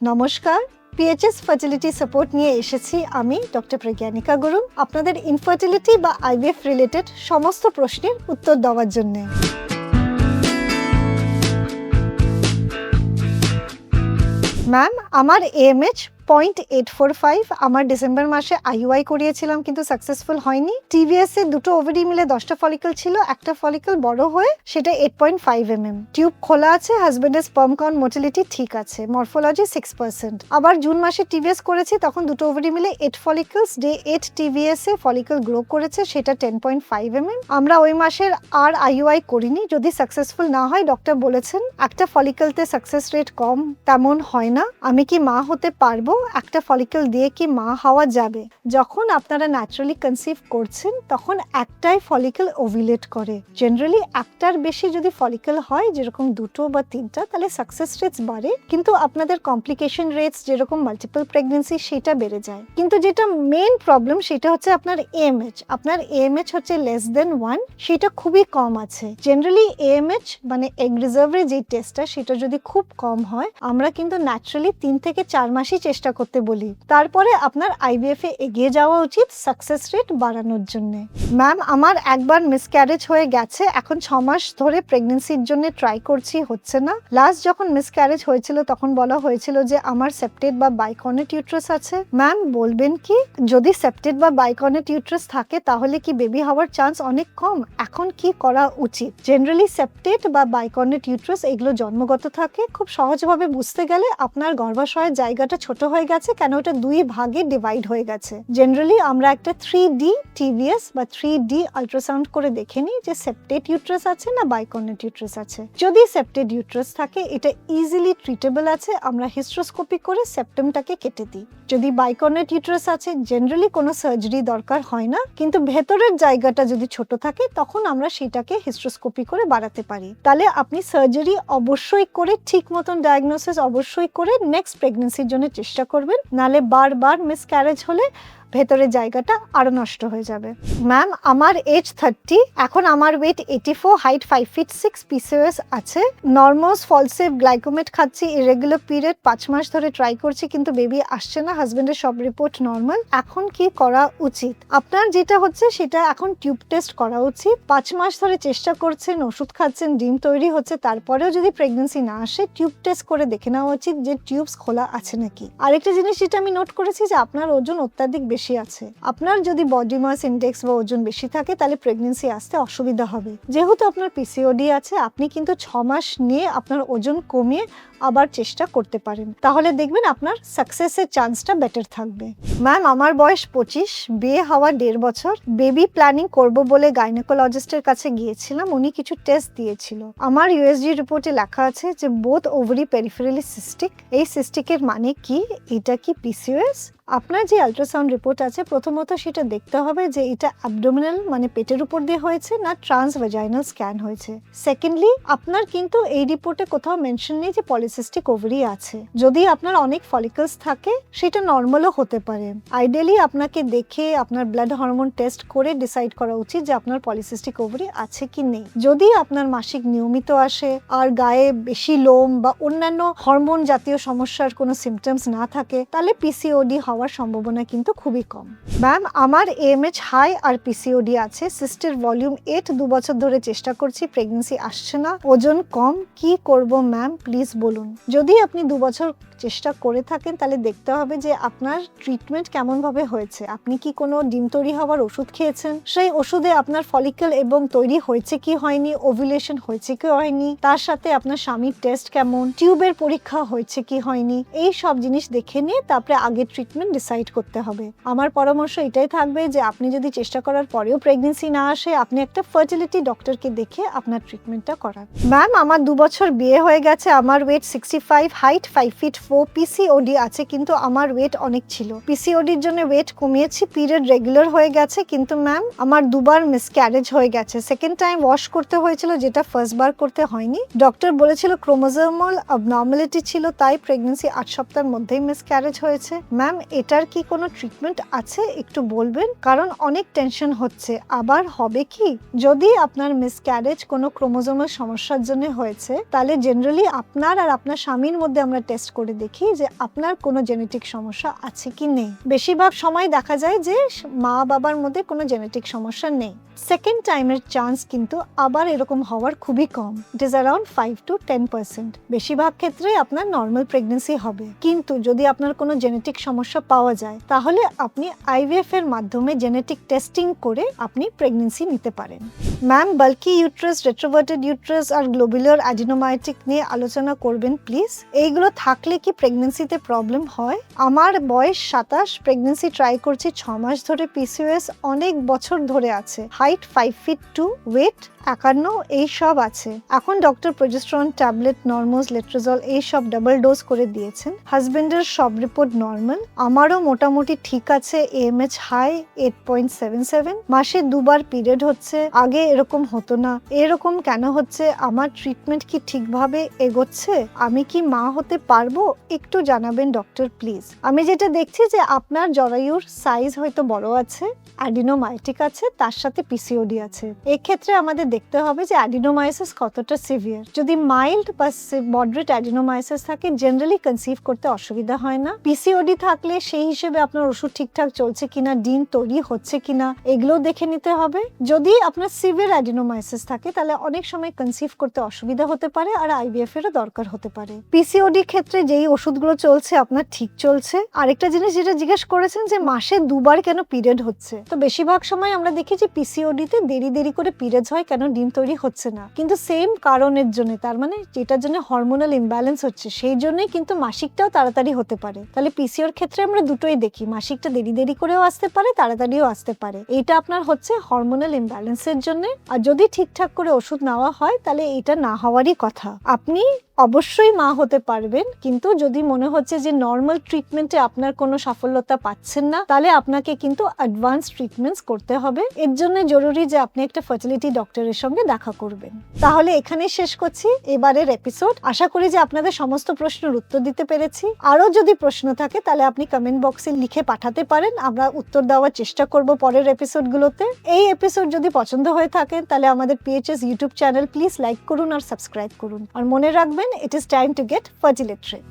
নমস্কার PHS fertility support নিয়ে এসেছি আমি ডক্টর প্রজ্ঞানিকা গুরু আপনাদের ইনফার্টিলিটি বা আইভিএফ রিলেটেড সমস্ত প্রশ্নের উত্তর দেওয়ার জন্য। ম্যাম আমার AMH point eight four five আমার ডিসেম্বর মাসে আইইউআই করিয়েছিলাম, কিন্তু সাকসেসফুল হয়নি। টিভিএস এ দুটো ওভারি মিলে দশটা ফলিকল ছিল, একটা ফলিকল বড় হয়ে সেটা eight point five m m tube খোলা আছে হাজবেন্ডের স্পার্ম কাউন্ট মোটিলিটি ঠিক আছে মরফোলজি সিক্স পার্সেন্ট আবার জুন মাসে টিভিএস করেছি, তখন দুটো ওভারি মিলে eight follicles day eight TVS এ ফলিকল গ্রো করেছে, সেটা ten point five m m আমরা ওই মাসের আর আইইউআই করিনি, যদি সাকসেসফুল না হয় ডক্টর বলেছেন, একটা ফলিকলতে সাকসেস রেট কম, তেমন হয় না। আমি কি মা হতে পারব? একটা ফলিকল দিয়ে কি মা হওয়া যাবে? যখন আপনারা ন্যাচারালি কনসিভ করছেন, তখন একটাই ফলিকল ওভিলেট করে। জেনারেলি একটার বেশি যদি ফলিকল হয়, যেরকম দুটো বা তিনটা, তাহলে সাকসেস রেটস বাড়ে। কিন্তু আপনাদের কমপ্লিকেশন রেটস যেরকম মাল্টিপল প্রেগনেন্সি সেটা বেড়ে যায়। কিন্তু যেটা মেইন প্রবলেম সেটা হচ্ছে আপনার এএমএইচ আপনার এএমএইচ হচ্ছে লেস দেন ওয়ান সেটা খুবই কম আছে। জেনারেলি এএমএইচ মানে এগ রিজার্ভের যে টেস্টটা সেটা যদি খুব কম হয়, আমরা কিন্তু ন্যাচারালি তিন থেকে চার মাসই চেষ্টা করতে বলি। তারপরে আপনার আইভিএফ এ এগিয়ে যাওয়া উচিত সাকসেস রেট বাড়ানোর জন্য। ম্যাম আমার একবার মিসক্যারেজ হয়ে গেছে, এখন ছ মাস ধরে প্রেগনেন্সির জন্য ট্রাই করছি, হচ্ছে না। লাস্ট যখন মিসক্যারেজ হয়েছিল, তখন বলা হয়েছিল যে আমার সেপ্টেড বা বাইকনেট ইউট্রাস আছে। ম্যাম বলবেন কি? যদি সেপ্টেড বা বাইকনেট ইউট্রাস থাকে, তাহলে কি বেবি হওয়ার চান্স অনেক কম? এখন কি করা উচিত? জেনারেলি সেপ্টেড বা বাইকনেট ইউট্রাস এগুলো জন্মগত থাকে। খুব সহজভাবে বুঝতে গেলে আপনার গর্ভাশয়ের জায়গাটা ছোট হয়ে গেছে, কেন ওটা দুই ভাগে ডিভাইড হয়ে গেছে? জেনারেলি আমরা একটা থ্রি ডি টিভিএস বা থ্রি ডি আলট্রাসাউন্ড করে দেখে নিই যে সেপ্টেড ইউট্রাস আছে না বাইকনেট ইউট্রাস আছে। যদি সেপ্টেড ইউট্রাস থাকে, এটা ইজিলি ট্রিটেবল আছে, আমরা হিস্ট্রোস্কোপি করে সেপ্টেমটাকে কেটে দিই। যদি বাইকনেট ইউট্রাস আছে জেনারেলি কোনো সার্জারি দরকার হয় না, কিন্তু ভেতরের জায়গাটা যদি ছোট থাকে, তখন আমরা সেটাকে হিস্ট্রোস্কোপি করে বাড়াতে পারি। তাহলে আপনি সার্জারি অবশ্যই করে, ঠিক মতন ডায়াগনোসিস অবশ্যই করে নেক্সট প্রেগনেন্সির জন্য চেষ্টা করবেন। নালে বারবার মিসক্যারেজ হলে ভেতরের জায়গাটা আরও নষ্ট হয়ে যাবে। ম্যাম আমার এজ থার্টি এখন আমার weight eighty four height five feet six PCOS আছে নর্মোস ফলসেভ গ্লাইকোমেট খাচ্ছি ইরেগুলার পিরিয়ড পাঁচ মাস ধরে ট্রাই করছি, কিন্তু বেবি আসছে না হাজবেন্ডের সব রিপোর্ট নর্মাল এখন কি করা উচিত? আপনার যেটা হচ্ছে, সেটা এখন টিউব টেস্ট করা উচিত। পাঁচ মাস ধরে চেষ্টা করছেন, ওষুধ খাচ্ছেন, ডিম তৈরি হচ্ছে, তারপরেও যদি প্রেগনেন্সি না আসে টিউব টেস্ট করে দেখে নেওয়া উচিত যে টিউবস খোলা আছে নাকি। আরেকটা জিনিস যেটা আমি নোট করেছি যে আপনার ওজন অত্যাধিক বেশি আছে। আপনার যদি বডি মাস ইন্ডেক্স বা ওজন বেশি থাকে, তাহলে প্রেগনেন্সি আসতে অসুবিধা হবে। যেহেতু আপনার পিসিওডি আছে, আপনি কিন্তু ছ মাস নিয়ে আপনার ওজন কমিয়ে আবার চেষ্টা করতে পারেন। তাহলে দেখবেন আপনার সাকসেসের চান্সটা বেটার থাকবে। ম্যাম আমার বয়স পঁচিশ, বিয়ে হওয়া দেড় বছর। বেবি প্ল্যানিং করব বলে গাইনোকোলজিস্টের কাছে গিয়েছিলাম, উনি কিছু টেস্ট দিয়েছিল। আমার ইউএসজি রিপোর্টে লেখা আছে যে বোথ ওভারি পেরিফেরালি সিস্টিক এই সিস্টিকের মানে কি? এটা কি পিসিওএস আপনার যে আলট্রাসাউন্ড রিপোর্ট আছে, প্রথমত সেটা দেখতে হবে যে এটা অ্যাবডোমিনাল মানে পেটের উপর দিয়ে হয়েছে না ট্রান্স ভেজাইনাল স্ক্যান হয়েছে। সেকেন্ডলি আপনার কিন্তু এই রিপোর্টে কোথাও মেনশন নেই যে পলিসিস্টিক ওভারি আছে। যদি আপনার অনেক ফলিকলস থাকে, সেটা নর্মালও হতে পারে। আইডিয়ালি আপনাকে দেখে আপনার ব্লাড হরমোন টেস্ট করে ডিসাইড করা উচিত যে আপনার পলিসিস্টিক ওভারি আছে কি নেই। যদি আপনার মাসিক নিয়মিত আসে, আর গায়ে বেশি লোম বা অন্যান্য হরমোন জাতীয় সমস্যার কোনো সিমটমস না থাকে, তাহলে পিসিওডি হওয়ার সম্ভাবনা কিন্তু খুবই কম। ম্যাম, আমার এএমএইচ হাই আর পিসিওডি আছে। সিস্টের ভলিউম এইট দু বছর ধরে চেষ্টা করছি প্রেগনেন্সি আসছে না। ওজন কম। কি করব ম্যাম? প্লিজ বলুন। যদি আপনি দু বছর চেষ্টা করে থাকেন, তাহলে দেখতে হবে যে আপনার ট্রিটমেন্ট কেমনভাবে হয়েছে। আপনি কি কোনো ডিম তৈরি হওয়ার ওষুধ খেয়েছেন? সেই ওষুধে আপনার ফলিকল এবং তৈরি হয়েছে কি হয়নি? ওভুলেশন হয়েছে কি হয়নি? তার সাথে আপনার স্বামীর টেস্ট কেমন? টিউবের পরীক্ষা হয়েছে কি হয়নি? এই সব জিনিস দেখে নিয়ে, তারপরে আগে ট্রিটমেন্ট ডিসাইড করতে হবে। আমার পরামর্শ এটাই থাকবে যে আপনি যদি চেষ্টা করার পরেও প্রেগনেন্সি না আসে, আপনি একটা ফার্টিলিটি ডক্টরকে দেখে আপনার ট্রিটমেন্টটা করান। ম্যাম আমার দু বছর বিয়ে হয়ে গেছে, আমার weight sixty five height five feet four PCOD আছে, কিন্তু আমার ওয়েট অনেক ছিল। পিসিওডির জন্য ওয়েট কমিয়েছি পিরিয়ড রেগুলার হয়ে গেছে, কিন্তু ম্যাম আমার দুবার মিসক্যারেজ হয়ে গেছে। সেকেন্ড টাইম ওয়াশ করতে হয়েছিল, যেটা ফার্স্ট বার করতে হয়নি। ডক্টর বলেছিল ক্রোমোজোমাল অবনর্মালিটি ছিল, তাই প্রেগনেন্সি আট সপ্তাহের মধ্যেই মিসক্যারেজ হয়েছে। ম্যাম এটার কি কোনো ট্রিটমেন্ট আছে? একটু বলবেন? কারণ অনেক টেনশন হচ্ছে। আবার হবে কি? যদি আপনার মিসক্যারেজ কোনো ক্রোমোজোমের সমস্যার জন্য হয়েছে, তাহলে জেনারেলি আপনার আর আপনার স্বামীর মধ্যে আমরা টেস্ট করে দেখি যে আপনার কোনো জেনেটিক সমস্যা আছে কি নেই। বেশিরভাগ সময় দেখা যায় যে মা বাবার মধ্যে কোনো জেনেটিক সমস্যা নেই। সেকেন্ড টাইমের চান্স কিন্তু আবার এরকম হওয়ার খুবই কম। It is around five to ten percent বেশিরভাগ ক্ষেত্রে আপনার নর্মাল প্রেগনেন্সি হবে। কিন্তু যদি আপনার কোনো জেনেটিক সমস্যা পাওয়া যায়, তাহলে আপনি আইভিএফ এর মাধ্যমে জেনেটিক টেস্টিং করে আপনি প্রেগনেন্সি নিতে পারেন। Ma'am bulky uterus retroverted uterus আর গ্লোবুলার অ্যাডিনোমাইটিক নিয়ে আলোচনা করবেন প্লিজ এইগুলো থাকলে কি প্রেগনেন্সিতে প্রবলেম হয়? আমার বয়স সাতাশ প্রেগনেন্সি ট্রাই করছি ছ মাস ধরে পিসিওএস অনেক বছর ধরে আছে। Height five feet two weight একান্ন, এই সব আছে। এখন ডক্টর প্রজেস্ট্রন ট্যাবলেট নর্মোজ লেট্রোজল এই সব ডাবল ডোজ করে দিয়েছেন। হাজবেন্ডের সব রিপোর্ট নর্মাল আমারও মোটামুটি ঠিক আছে AMH high eight point seven seven মাসে দুবার পিরিয়ড হচ্ছে, আগে এরকম হতো না। এরকম কেন হচ্ছে? আমার ট্রিটমেন্ট কি ঠিকভাবে এগোচ্ছে? আমি কি মা হতে পারব? একটু জানাবেন ডক্টর প্লিজ আমি যেটা দেখছি যে আপনার জরায়ুর সাইজ হয়তো বড় আছে অ্যাডিনোমাইটিক আছে, তার সাথে পিসিওডি আছে। এক্ষেত্রে আমাদের দেখতে হবে যে অ্যাডিনোমাইসিস কতটা সিভিয়ার যদি মাইল্ড বা মডারেট অ্যাডিনোমাইসিস থাকে জেনারেলি কনসিভ করতে অসুবিধা হয় না। পিসিওডি থাকলে সেই হিসেবে আপনার ওষুধ ঠিকঠাক চলছে কিনা, ডিম তৈরি হচ্ছে কিনা এগুলো দেখে নিতে হবে। যদি আপনার সিভিয়ার অ্যাডিনোমাইসিস থাকে, তাহলে অনেক সময় কনসিভ করতে অসুবিধা হতে পারে আর আইভিএফ এরও দরকার হতে পারে। পিসিওডি ক্ষেত্রে যেই ওষুধগুলো চলছে, আপনার ঠিক চলছে। আরেকটা জিনিস যেটা জিজ্ঞেস করেছেন যে, মাসে দুবার কেন পিরিয়ড হচ্ছে? তো বেশিরভাগ সময় আমরা দেখি যে পিসিওডিতে দেরি দেরি করে পিরিয়ডস হয়, কেন ডিম তৈরি হচ্ছে না। কিন্তু সেম কারণের জন্য, তার মানে যেটার জন্য হরমোনাল ইমব্যালেন্স হচ্ছে, সেই জন্যই কিন্তু মাসিকটাও তাড়াতাড়ি হতে পারে। তাহলে পিসিওর ক্ষেত্রে আমরা দুটোই দেখি। মাসিকটা দেরি দেরি করেও আসতে পারে, তাড়াতাড়িও আসতে পারে। এটা আপনার হচ্ছে হরমোনাল ইমব্যালেন্সের জন্য। আর যদি ঠিকঠাক করে ওষুধ নেওয়া হয়, তাহলে এটা না হওয়ারই কথা। আপনি অবশ্যই মা হতে পারবেন, কিন্তু যদি মনে হচ্ছে যে নর্মাল ট্রিটমেন্টে আপনার কোনো সাফল্যতা পাচ্ছেন না, তাহলে আপনাকে কিন্তু অ্যাডভান্স ট্রিটমেন্টস করতে হবে। এর জন্য জরুরি যে আপনি একটা ফার্টিলিটি ডক্টরের সঙ্গে দেখা করবেন। তাহলে এখানে শেষ করছি। এবারের এপিসোড আশা করি যে আপনাদের সমস্ত প্রশ্নের উত্তর দিতে পেরেছি। আরও যদি প্রশ্ন থাকে, তাহলে আপনি কমেন্ট বক্সে লিখে পাঠাতে পারেন। আমরা উত্তর দেওয়ার চেষ্টা করব পরের এপিসোডগুলোতে এই এপিসোড যদি পছন্দ হয়ে থাকে, তাহলে আমাদের PHS YouTube channel please like করুন আর সাবস্ক্রাইব করুন। আর মনে রাখবেন it is time to get fertility.